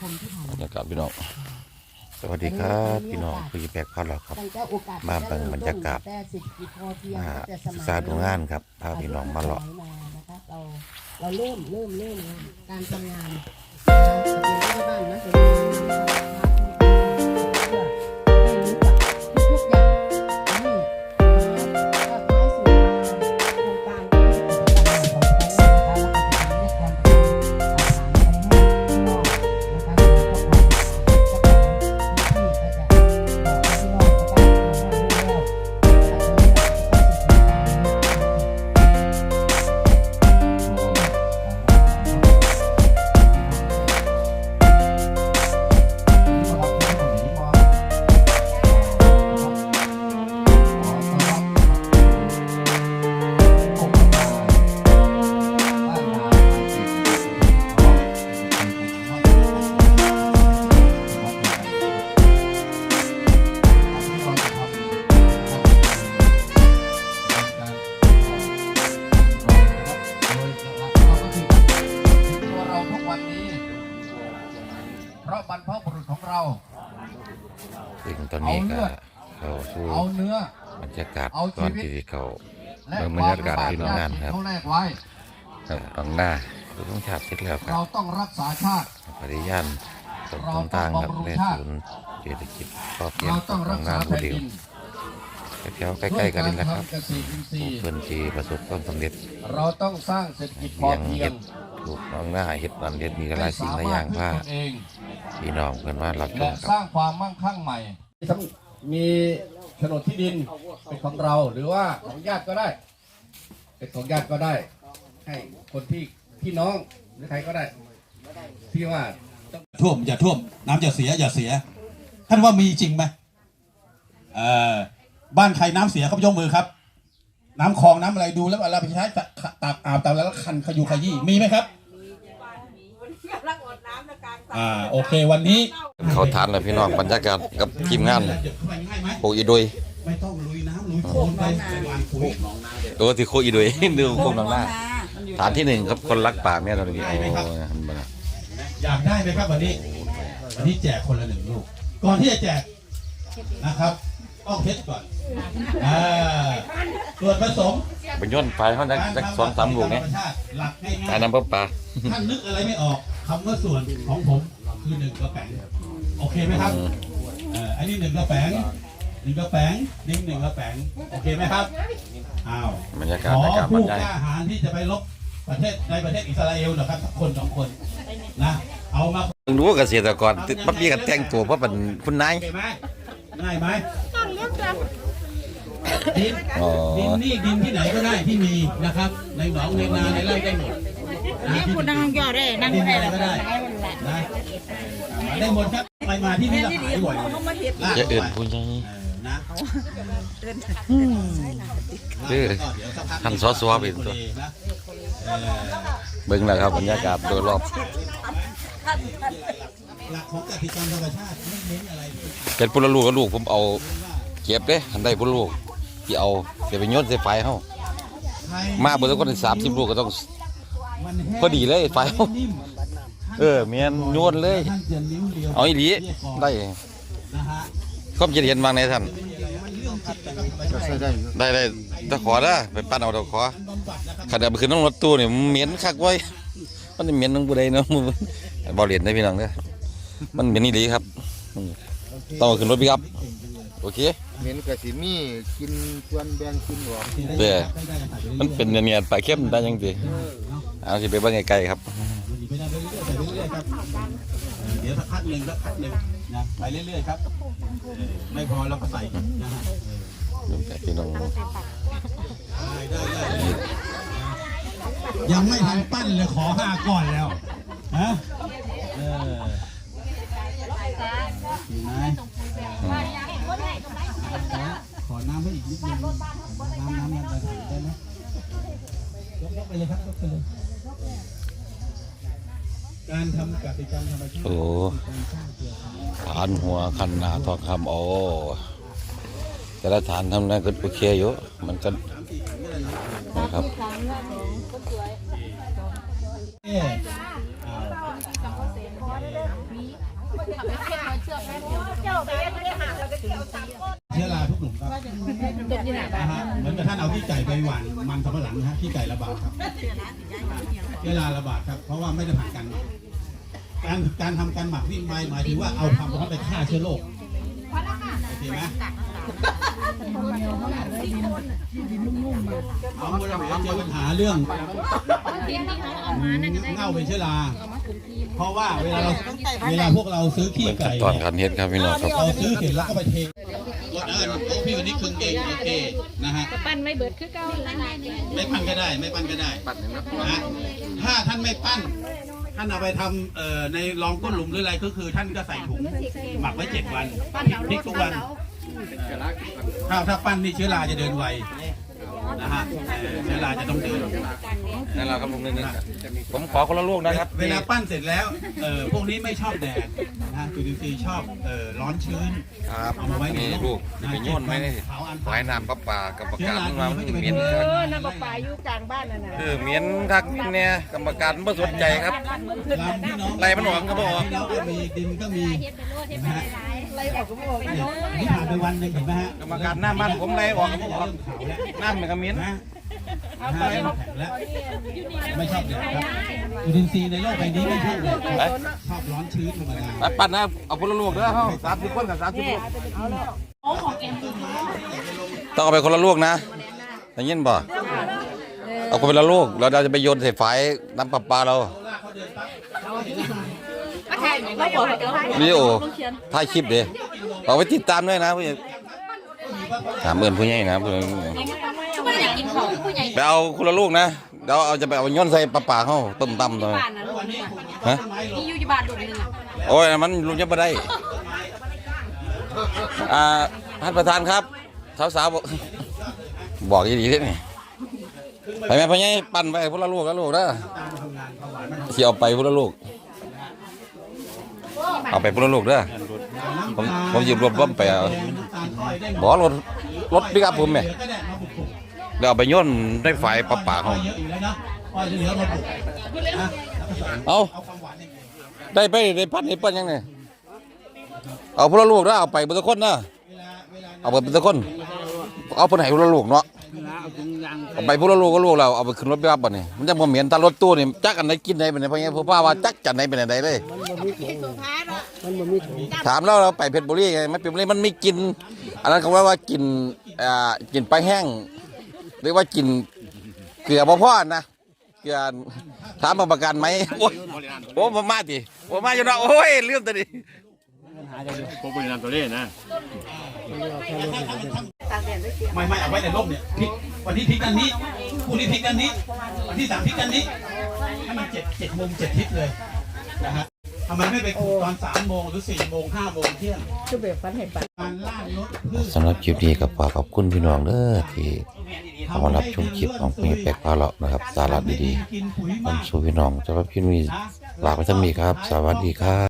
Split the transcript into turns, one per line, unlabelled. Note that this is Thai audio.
คมที่ผ่าน
บรรยากาศพี่น้องสวัสดีครับพี่น้องคุยแปลกพอดแล้วครับ
ตั้งแต่โอกาส
มาเบิ่งบรรยากาศ
แต่เศรษฐกิจพอเพียง
มา
แต่ส
ศึ
มั
ก
ย
ษาดูงานครับพาพี่น้องมาเลาะ
มานะคะเราเราเริ่มเริ่มเริ่มการทำงานนะคะเป็นรัฐบาลนะเป็นรัฐบาลได้
ซึ่งตอนนี้ก็เข้าสู่
เอาเนื้อ
บรรยากาศ
เอา
ก่อน
ชีวิต
ที่เขา
และ
เบิ่งบรรยากาศที่โรงงานครับ
เขาแลกไว้
ครับตองหน้าคือต้องชาติเสร็จแล้วครั
เรา
บ
ต้องรักษาชาติ
ปริยานตรงต่างๆครับในศูนย์เศรษฐกิจพอเพียง
เรา
ต
ต้อง
ร
รั
ง
ก
หน้า
ษา
บู
แผ่น
เดีย ว
ดิน
แถวๆใกล้ๆกันนี่แหละครับ
เพื่อการทำเกษตรอินทรีย์
เพื่อนที่ประสบความสำเร็จ
เราต้องสร้างเศรษฐกิจพอ
เลี้ยง
เพีย
เห็
ง
ดถูกน้องหน้าเห็ดนันเห็ดมีหลายสิ่งหลายอย่าง
ให้
ว่า
สมรถพึ่งตนเอง
พี่น้องเพื่อนว่ารับช
และ
มค
ส
รับ
ร้างความมั่งคั่งใหม่มีโฉนดที่ดินเป็นของเราหรือว่าของญาติก็ได้ เป็นของญาติก็ได้ ให้คนที่พี่น้องหรือใครก็ได้ที่ว่า
ท่วมอย่าท่วมน้ำอย่าเสียอย่าเสีย ท่านว่ามีจริงไหมเอ่อ บ้านใครน้ำเสียครับยกมือครับ น้ำคลองน้ำอะไรดูแล้วเราไปใช้ตะตักอาบตามแล้วคันขยูขยี้มีไหมครับอ่าโอเควันนี้
เขาทานเลยพี่น้องบรรยากาศกับทีมงาน
เดี๋ยวเข้าไปง่ายไหม
โคอีโดย
ไม่ต้องลุยน้ำลุยโคลนไปไปวางปุ๋ย
ตัวที่โคอีโดยดูโคมน้องหน้าฐานที่หนึ่งครับคนรักป่าแม่ตอนนี้โอ้ย
อยากได้ไหมครับวันนี้วันนี้แจกคนละหนึ่งลูกก่อนที่จะแจกนะครับ ต้องเทสก่อนอ่าส่วนผสม
เป็นย้อนไฟเขาได้สักสองสามลูกเนี่ย
หลักง่ายๆ
ตายน้ำปลาปลา
ท่านนึกอะไรไม่ออกคำว่าส่วนของผมคือหนึ่งกระแป๋งโอเคไหมครับเอ่ออันนี้หนึ่งกระแป๋งหนึ่งกระแป๋งนิ่งหนึ่งกระแป๋งโอเคไหมครับอ้าว
บรรยากาศ
ขอ
ในการบร
ผู้
ร
ก
ยาย
ล้าหาญที่จะไปรบประเทศในประเทศอิสราเอลนะครับสักคนสองคนนะเอามา
รู้ว่าเกษตรกรปั๊บพี่กันแต่งตัวเพราะเป็นคุณนาย
โอเคไหมง่ายไหม ดิน
อ๋อ
ดินนี่ดินที่ไหนก็ได้ที่มีนะครับ ในหนองในนาในไร่ได้หมดนะ
คุณนั่งยอดได้นั่ง
ดิน
ได้
อะไร
แล้ว
ก็ได้นะอ่าได้หมดครับไปมาที่นี่ละขายบ่อยเลยลาก
จะ
เข้า
เอื่น
ไป
ผู้ใหญ่
เออนะ
เออ
แล้วก็เดี๋ยวสักพัก
ท่านสสเป็นตัว
นะเออ
เบิ่งแล้วครับบรรยากาศโดยรอบ
หลักของกติกรรมธรรมชาติไม่เน้นอะไรที่
เป็นผู้ละลูกกับลูกผมเอาเก็บเด้หันได้ผู้ละลูกที่เอาเสียไปยนใส่ไฟเฮามาเบิ่งคนสามสิบลูกก็ต้องพอดีเลยไฟ
นิ่ม
เออเมียนยนเลย
เดีย
เอาอีหลีได้ความคิดเห็นบางในท่านได้ได้ตะขอเด้อไปปั้นเอาตะขอขันเอาไปขึ้นน้องรถตู้เนี่มันเหม็นคักไว้มันเหม็นน้องผู้ใดเนาะบ่เหรียนได้พี่น้องเด้อมันเหม็นนี่ดีครับต้องขึ้นรถพี่ครับ โอเค
เห็นกะสิมีกินส่วนแบ่งกินหรอก
เด้อมันเป็นเนียนๆปลาเข้มได้ยังสิเอาสิไปเบิ่งไกลๆครับ
ไปได้เรื่อยๆไปเรื่อยๆครับเออเดี๋ยวสักพักหนึ่งสักพักหนึ่งนะไปเรื่อยๆครับเออไม่พอเราก็ใส่นะฮะ
พี่น้อง
ได้ได้ได้ยังไม่ทันปั้นเลยขอห้าก้อนแล้วฮะเออเห็นไหม ขอน้ำให้อีกนิดนึงน้ำน้ำน้ำได้ได้ไหมยกยกไปเลยครับยกไปเลย การทำกติกรรมธรรมชาติ
โอ้ฐานหัวคันนาทองคำโอ้แต่ละฐานทำนั้นก็โอเคอยู่มันก็นะครับ
เอ๊ะอ้าวเชื้อราทุกหลุมครับนะฮะ เหมือนกับท่านเอาขี้ไก่ไปหว่านมันสำปะหลังนะฮะขี้ไก่ระบาดครับเชื้อราระบาดครับ เพราะว่าไม่ได้ผ่านการหมักการการทำการหมักนี่หมายหมายถึงว่าเอาความร้อนไปฆ่าเชื้อโรคโอเคไหมเอาเวลาเจอปัญหาเรื่องเน่าเป็นเชื้อราเพราะว่าเวลาเราเวลาพวกเราซื้อขี้
เป็นขั้
ไก่
นตอนการเฮ็ดครับพี่น้องครับ
เราซื้อเสร็จแล้วก็ไปเท รถเอิญโอ้พี่วันนี้ครึ่งเองโอเคนะฮะ
ปั้นไม่เบิดคือเก่า
ไม่ปั้นก็ได้ ไม่ปั้นก็ได้นะถ้าท่านไม่ปั้น ท่านเอาไปทำเอ่อในรองก้นหลุมหรืออะไรก็คือ ท่านก็ใส่ถุงหมักไว้เจ็ดวันพริกทุกวันถ้าถ้าปั้นนี่เชื้อราจะเดินไว นะฮะเออเชื้อราจะต้องเดิน
นั่นแหละครับผมนึงผมขอคนละลูกนะครับ
เวลาปั้นเสร็จแล้วเอ่อพวกนี้ไม่ชอบแดดนะฮะจุลินทรีย์ชอบเอ่อร้อนชื้น
ครับ
เอามาไว้ใน
นี่
ร่ม
ลูก
นะ
ไปโยนไว้ใน
เผาอัน
ฝายน้ำประปากับประ
เชื้อกา
ศ
รา
มันมามัน
จะไป
เหม็น
โด
ครับ
เออน้ำประปาอยู่กลางบ้านนั่นน่ะ
คือเหม็นคักเหม็นเนี่ยกรรมการไม่สนใจครับ
ลำพี่น้อง
ไล่มันออกก็บ่ออก
พี่น้องก็มีดินก็มีนะฮะ
ไรออกก็บอก
เนี่ยนี่ผ่านไปวันหนึ่งเห็นไหมฮะ
กรรมการหน้าบ้านผมไล่ออกก็บ่ออก
เริ่มขาวแล้ว
น้ำมันก็เหม็น
นะนะฮะเริ่มแข็งแล้วไม่ชอบแดดครับจุลินทรีย์ในโลกใบนี้ไม่ชอบแดดครับชอบร้อนชื้นธรรมดา
ไปปั่นนะเอาคนละลูกเด้อเฮาสามสิบคนกับสามสิบลูกต้องเอาไปคนละลูกนะได้ยินบ่เอาคนละลูกแล้วเราจะไปโยนใส่ฝายน้ำประปาเรา
เราบอกว่า
วิดีโอถ่ายคลิปเด้เอาไปติดตามด้วยนะผู้ใหญ่ถามเอินผู้ใหญ่นะผู้ใหญ่
ไม่ได้กินของผู้ใหญ่
ไปเอาคนละลูกนะเดี๋ยวเอาจะไปเอาย้อนใส่ปลาป่าเขาต้มตำเลยฮะ
นึงมีอยู่ที่บ้านลูกนึงอะ
โอ้ยมันลุงจะไม่ได้อ่าท่านประธานครับสาวๆบอกบอกดีๆด้วยนี่ไปไหมพ่อใหญ่ปั่นไปพวกละลูกละลูกนะเสียเอาไปพวกละลูก เอาไปพวกละลูกเด้อผมผมยืมรวมบ้มไปเอาบอกรถรถปิกอัพผมไหม
ก็ได้มาปลูก
เดี๋ยวเอาไปย่นในฝ่ายปลาป่าเขา
เอา
ได้ไปได้พันได้เปิ้นยังไงเอาพวกละลูกนะเอาไปเป็นตะคนนะ
เวลาเอา
ไปเป็นตะคนเอาเพิ่นให้พวกละลูกเนาะเอาไปพวกละลูกก็ลูกเราเอาไปขึ้นรถไปรับบ่นี่ยมันจะบ่เหม็นถ้ารถตู้นี่จักอันไหนกินไหนเป็นไหนเพราะงั้พ่อป้าว่าจักจันไหนเป็นไหนเลย
มันบ่มีถุง
ถามแล้วเราไปเพชรบุรีไงไม่เป็นบุรีมันไม่กิน อันนั้นเขาว่าว่ากินอ่ากินปลาแห้งหรือว่ากินเกลือบ่พอนะเกลือถามมาประกันไหมโอ้ยโอ้มามาดิโอ้มาอยู่เนาะโอ้ยลืมตัวดิ
ผมบริหารตัวเลขนะ
ไม่ไม่เอาไว้ในร่มเนี่ยพลิกวันนี้พลิกด้านนี้พรุ่งนี้พลิกด้านนี้ วันที่สามพลิกด้านนี้ให้มันเจ็ดเจ็ดมุมเจ็ดทิศเลยนะฮะ ทำไมไม่ไปขุดตอนสามโมงหรือสี่โมงห้าโมงเที่ยง
คือแบบฟันให้ปัด
การล่ารถพืช
สำหรับคลิปนี้ก็ฝากขอบคุณพี่น้องเด้อที่เข้ามารับชมคลิปของเพลงแปลกพาเลาะนะครับสาระดีๆนำสู่พี่น้องสำหรับคลิปนี้ลาไปทั้งนี้ครับ สวัสดีครับ